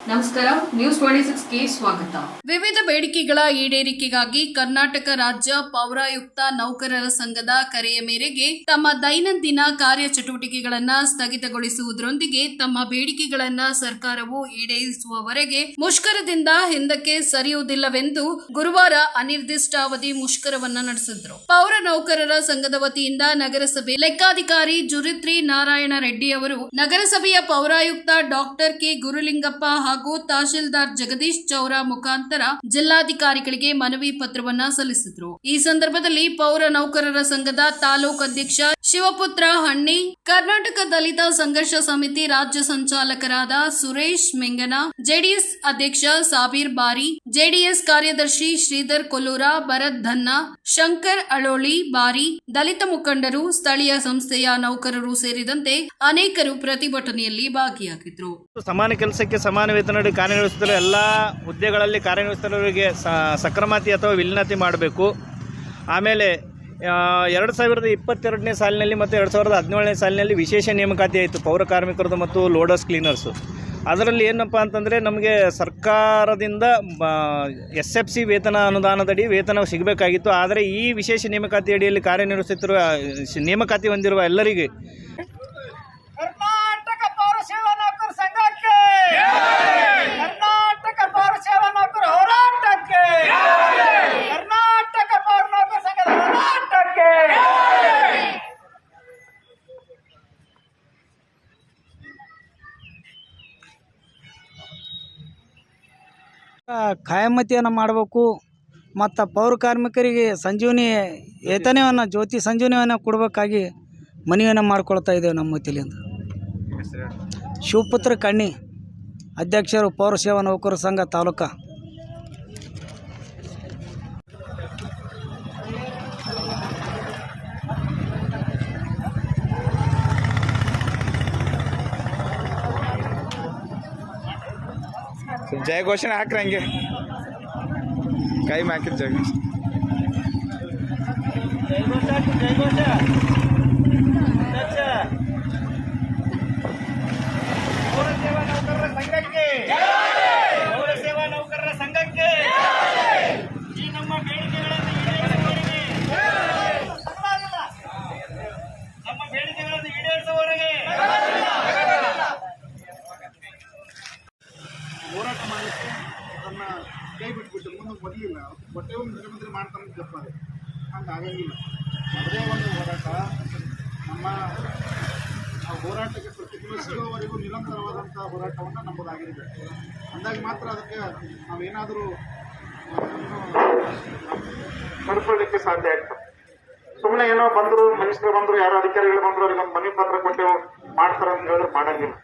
ನಮಸ್ಕಾರ news twenty ಸಿಕ್ಸ್ಗೆ ಸ್ವಾಗತ. ವಿವಿಧ ಬೇಡಿಕೆಗಳ ಈಡೇರಿಕೆಗಾಗಿ ಕರ್ನಾಟಕ ರಾಜ್ಯ ಪೌರಾಯುಕ್ತ ನೌಕರರ ಸಂಘದ ಕರೆಯ ಮೇರೆಗೆ ತಮ್ಮ ದೈನಂದಿನ ಕಾರ್ಯಚಟುವಟಿಕೆಗಳನ್ನು ಸ್ಥಗಿತಗೊಳಿಸುವುದರೊಂದಿಗೆ ತಮ್ಮ ಬೇಡಿಕೆಗಳನ್ನು ಸರ್ಕಾರವು ಈಡೇರಿಸುವವರೆಗೆ ಮುಷ್ಕರದಿಂದ ಹಿಂದಕ್ಕೆ ಸರಿಯುವುದಿಲ್ಲವೆಂದು ಗುರುವಾರ ಅನಿರ್ದಿಷ್ಟಾವಧಿ ಮುಷ್ಕರವನ್ನು ನಡೆಸಿದ್ರು. ಪೌರ ನೌಕರರ ಸಂಘದ ವತಿಯಿಂದ ನಗರಸಭೆ ಲೆಕ್ಕಾಧಿಕಾರಿ ಜುರಿತ್ರಿ ನಾರಾಯಣ ರೆಡ್ಡಿ ಅವರು ನಗರಸಭೆಯ ಪೌರಾಯುಕ್ತ ಡಾಕ್ಟರ್ ಕೆ ಗುರುಲಿಂಗಪ್ಪ ಹಾಗೂ ತಹಶೀಲ್ದಾರ್ ಜಗದೀಶ್ ಚೌರ ಮುಖಾಂತರ ಜಿಲ್ಲಾಧಿಕಾರಿಗಳಿಗೆ ಮನವಿ ಪತ್ರವನ್ನ ಸಲ್ಲಿಸಿದ್ರು. ಈ ಸಂದರ್ಭದಲ್ಲಿ ಪೌರ ನೌಕರರ ಸಂಘದ ತಾಲೂಕು ಅಧ್ಯಕ್ಷ ಶಿವಪುತ್ರ ಹಣ್ಣಿ, ಕರ್ನಾಟಕ ದಲಿತ ಸಂಘರ್ಷ ಸಮಿತಿ ರಾಜ್ಯ ಸಂಚಾಲಕರಾದ ಸುರೇಶ್ ಮೆಂಗನ, ಜೆಡಿಎಸ್ ಅಧ್ಯಕ್ಷ ಸಾಬೀರ್ ಬಾರಿ, ಜೆಡಿಎಸ್ ಕಾರ್ಯದರ್ಶಿ ಶ್ರೀಧರ್ ಕೊಲ್ಲೂರ, ಭರತ್ ಧನ್ನ, ಶಂಕರ್ ಅಳೋಳಿ ಬಾರಿ, ದಲಿತ ಮುಖಂಡರು, ಸ್ಥಳೀಯ ಸಂಸ್ಥೆಯ ನೌಕರರು ಸೇರಿದಂತೆ ಅನೇಕರು ಪ್ರತಿಭಟನೆಯಲ್ಲಿ ಭಾಗಿಯಾಗಿದ್ರು. ಸಮಾನ ಕೆಲಸಕ್ಕೆ ಸಮಾನ ವೇತನ ನೀಡಿ ಕಾರ್ಯನಿರ್ವಹಿಸುತ್ತಿರುವ ಎಲ್ಲ ಹುದ್ದೆಗಳಲ್ಲಿ ಕಾರ್ಯನಿರ್ವಹಿಸುತ್ತಿರುವವರಿಗೆ ಸಕ್ರಮಾತಿ ಅಥವಾ ವಿಲೀನತಿ ಮಾಡಬೇಕು. ಆಮೇಲೆ ಎರಡು ಸಾವಿರದ ಇಪ್ಪತ್ತೆರಡನೇ ಸಾಲಿನಲ್ಲಿ ಮತ್ತು ಎರಡು ಸಾವಿರದ ಹದಿನೇಳನೇ ಸಾಲಿನಲ್ಲಿ ವಿಶೇಷ ನೇಮಕಾತಿ ಆಯಿತು, ಪೌರ ಕಾರ್ಮಿಕರದು ಮತ್ತು ಲೋಡರ್ಸ್ ಕ್ಲೀನರ್ಸು. ಅದರಲ್ಲಿ ಏನಪ್ಪ ಅಂತಂದರೆ ನಮಗೆ ಸರ್ಕಾರದಿಂದ ಎಸ್ ಎಫ್ ಸಿ ವೇತನ ಅನುದಾನದಡಿ ವೇತನ ಸಿಗಬೇಕಾಗಿತ್ತು. ಆದರೆ ಈ ವಿಶೇಷ ನೇಮಕಾತಿ ಅಡಿಯಲ್ಲಿ ಕಾರ್ಯನಿರ್ವಹಿಸುತ್ತಿರುವ ನೇಮಕಾತಿ ಹೊಂದಿರುವ ಎಲ್ಲರಿಗೆ ಕರ್ನಾಟಕ ಪೌರ ಸೇವಾ ನೌಕರ ಸಂಘಕ್ಕೆ ಕರ್ನಾಟಕ ಪೌರ ಸೇವಾ ನೌಕರ ಹೋರಾಟಕ್ಕೆ ಕರ್ನಾಟಕ ಪೌರ ನೌಕರ ಸಂಘದ ಹೋರಾಟಕ್ಕೆ ಖಾಯಮತಿಯನ್ನು ಮಾಡಬೇಕು ಮತ್ತು ಪೌರ ಕಾರ್ಮಿಕರಿಗೆ ಸಂಜೀವನಿ ವೇತನವನ್ನು ಜ್ಯೋತಿ ಸಂಜೀವನಿಯನ್ನು ಕೊಡಬೇಕಾಗಿ ಮನವಿಯನ್ನು ಮಾಡ್ಕೊಳ್ತಾ ಇದ್ದೇವೆ ನಮ್ಮ ಮತಿಲಿಂದ ಶಿವಪುತ್ರ ಕಣ್ಣಿ ಅಧ್ಯಕ್ಷರು ಪೌರ ಸೇವಾ ನೌಕರ ಸಂಘ ತಾಲೂಕಾ. ಜಯ ಘೋಷಣೆ ಹಾಕ್ರಿ ಹಂಗೆ ಕೈ ಹಾಕಿದ್ ಜಯ ಘೋಷಣೆ ಅದನ್ನ ಕೈ ಬಿಟ್ಬಿಟ್ಟು ಮುಂದೆ ಬದಿಯಿಲ್ಲ ಹೊಟ್ಟೆ ಒಂದು ಮುಖ್ಯಮಂತ್ರಿ ಮಾಡ್ತಾನೆ ತಪ್ಪಾರೆ ಹಂಗೆ ಆಗಂಗಿಲ್ಲ. ಯಾವುದೇ ಒಂದು ಹೋರಾಟ ನಮ್ಮ ಆ ಹೋರಾಟಕ್ಕೆ ಪ್ರತಿಕ್ರಿಯಿಸುವವರೆಗೂ ನಿರಂತರವಾದಂಥ ಹೋರಾಟವನ್ನು ನಂಬೋದಾಗಿದೆ ಅಂದಾಗ ಮಾತ್ರ ಅದಕ್ಕೆ ನಾವೇನಾದರೂ ನಡ್ಕೊಳ್ಳಿಕ್ಕೆ ಸಾಧ್ಯ ಆಗ್ತದೆ. ಸುಮ್ಮನೆ ಏನೋ ಬಂದ್ರು ಮಿನಿಸ್ಟರ್ ಬಂದ್ರು, ಯಾರೋ ಅಧಿಕಾರಿಗಳು ಬಂದ್ರು ಅವ್ರಿಗೆ ಒಂದು ಮನೆ ಪತ್ರ ಕೊಟ್ಟೆವು. ಮಾಡ್ತಾರ ಅಂತ ಹೇಳಿದ್ರೆ ಮಾಡಂಗಿಲ್ಲ.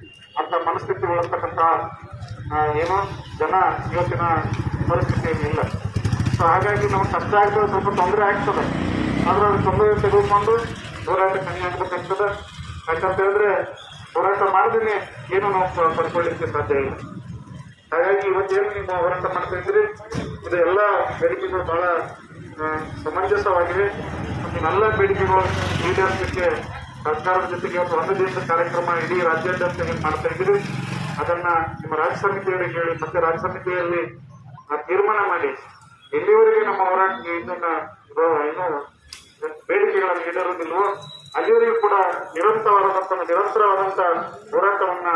ಅಂತ ಮನಸ್ಥಿತಿ ಉಳಿಸ್ತಕ್ಕಂಥ ಏನು ಜನ ಇವತ್ತಿನ ಪರಿಸ್ಥಿತಿಯಲ್ಲಿ ಇಲ್ಲ. ಸೊ ಹಾಗಾಗಿ ನಮ್ಗೆ ಕಷ್ಟ ಆಗ್ತದೆ, ಸ್ವಲ್ಪ ತೊಂದರೆ ಆಗ್ತದೆ. ಆದ್ರೆ ಅದು ತೊಂದರೆ ತೆಗೆದುಕೊಂಡು ಹೋರಾಟ ಕಮ್ಮಿ ಆಗ್ಬೇಕಾಗ್ತದೆ ಯಾಕಂತ ಹೇಳಿದ್ರೆ ಹೋರಾಟ ಮಾಡಿದ್ರೆ ಏನು ನಾವು ಪಡ್ಕೊಳ್ಳಿಕ್ಕೆ ಸಾಧ್ಯ ಇಲ್ಲ. ಹಾಗಾಗಿ ಇವತ್ತೇನು ನೀವು ಹೋರಾಟ ಮಾಡ್ತಾ ಇದ್ರಿ ಇದು ಎಲ್ಲ ಬೇಡಿಕೆಗಳು ಬಹಳ ಸಮಂಜಸವಾಗಿವೆ. ಸಮಂಜಸವಾಗಿವೆ ಎಲ್ಲ ಬೇಡಿಕೆಗಳು ಈಡೇರಿಸಲಿಕ್ಕೆ ಸರ್ಕಾರದ ಜೊತೆಗೆ ಒಂದು ಒಂದು ದಿವಸ ಕಾರ್ಯಕ್ರಮ ಇಡೀ ರಾಜ್ಯಾದ್ಯಂತ ಏನ್ ಮಾಡ್ತಾ ಇದ್ದೀರಿ? ಅದನ್ನ ನಿಮ್ಮ ರಾಜ್ಯ ಸಮಿತಿಯವರಿಗೆ ಹೇಳಿ, ಮತ್ತೆ ರಾಜ್ಯ ಸಮಿತಿಯಲ್ಲಿ ತೀರ್ಮಾನ ಮಾಡಿ. ಎಲ್ಲಿವರೆಗೆ ನಮ್ಮ ಹೋರಾಟ ಇದನ್ನ ಇದು, ಏನು, ಬೇಡಿಕೆಗಳನ್ನು ಈಡೇರುವುದಿಲ್ವೋ, ಅಲ್ಲಿವರೆಗೂ ಕೂಡ ನಿರಂತರವಾದಂತಹ ನಿರಂತರವಾದಂತಹ ಹೋರಾಟವನ್ನ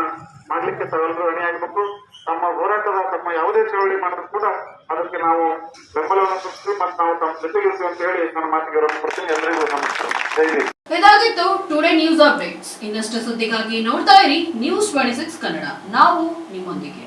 ಮಾಡಲಿಕ್ಕೆ ತಾವೆಲ್ಲರೂ ಹೊಣೆಯಾಗಬೇಕು ತಮ್ಮ ಹೋರಾಟದ, ತಮ್ಮ ಯಾವುದೇ ಚಳವಳಿ ಮಾಡಿದ್ರು ಕೂಡ ಅದಕ್ಕೆ ನಾವು ಬೆಂಬಲವನ್ನು ಸೂಚಿಸಿ ಮತ್ತು ನಾವು ತಮ್ಮ ಜೊತೆಗಿರ್ತೀವಿ ಅಂತ ಹೇಳಿ ನನ್ನ ಮಾತಿಗೆ ಕೊಡ್ತೀನಿ ಎಲ್ಲರಿಗೂ ನಮಸ್ಕಾರ. ಇದಾಗಿತ್ತು ಟುಡೇ ನ್ಯೂಸ್ ಅಪ್ಡೇಟ್ಸ್ ಇನ್ನಷ್ಟು ಸುದ್ದಿಗಾಗಿ ನೋಡ್ತಾ ಇರಿ ನ್ಯೂಸ್ ಟ್ವೆಂಟಿ ಸಿಕ್ಸ್ ಕನ್ನಡ ನಾವು ನಿಮ್ಮೊಂದಿಗೆ.